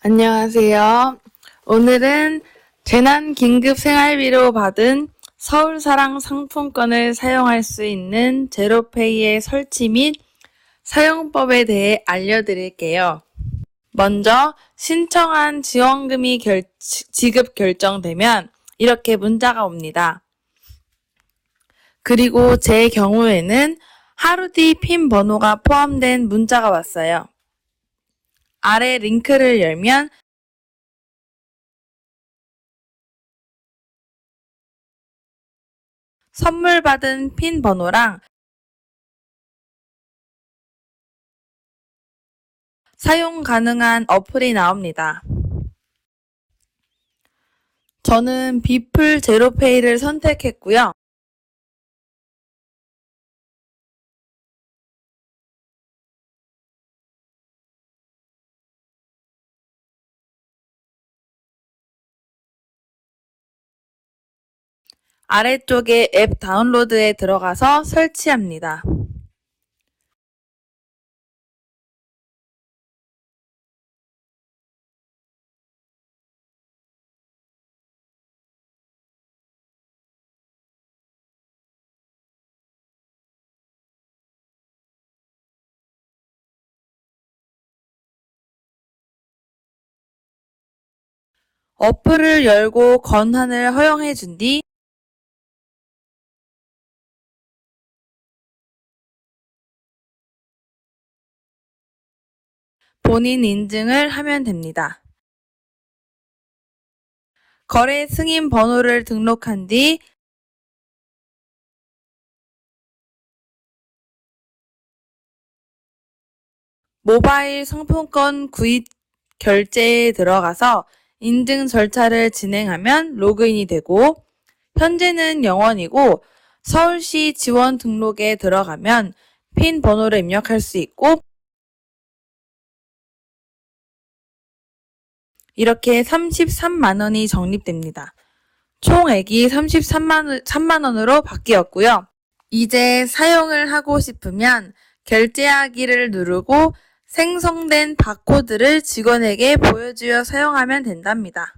안녕하세요. 오늘은 재난 긴급 생활비로 받은 서울사랑 상품권을 사용할 수 있는 제로페이의 설치 및 사용법에 대해 알려드릴게요. 먼저 신청한 지원금이 결- 지- 지급 결정되면 이렇게 문자가 옵니다. 그리고 제 경우에는 하루 뒤 핀 번호가 포함된 문자가 왔어요. 아래 링크를 열면 선물 받은 핀 번호랑 사용 가능한 어플이 나옵니다. 저는 비플 제로페이를 선택했고요. 아래쪽에 앱 다운로드에 들어가서 설치합니다. 어플을 열고 권한을 허용해 준 뒤 본인 인증을 하면 됩니다. 거래 승인 번호를 등록한 뒤 모바일 상품권 구입 결제에 들어가서 인증 절차를 진행하면 로그인이 되고 현재는 0원이고 서울시 지원 등록에 들어가면 핀 번호를 입력할 수 있고 이렇게 33만 원이 적립됩니다. 총액이 33만, 3만 원으로 바뀌었고요. 이제 사용을 하고 싶으면 결제하기를 누르고 생성된 바코드를 직원에게 보여주어 사용하면 된답니다.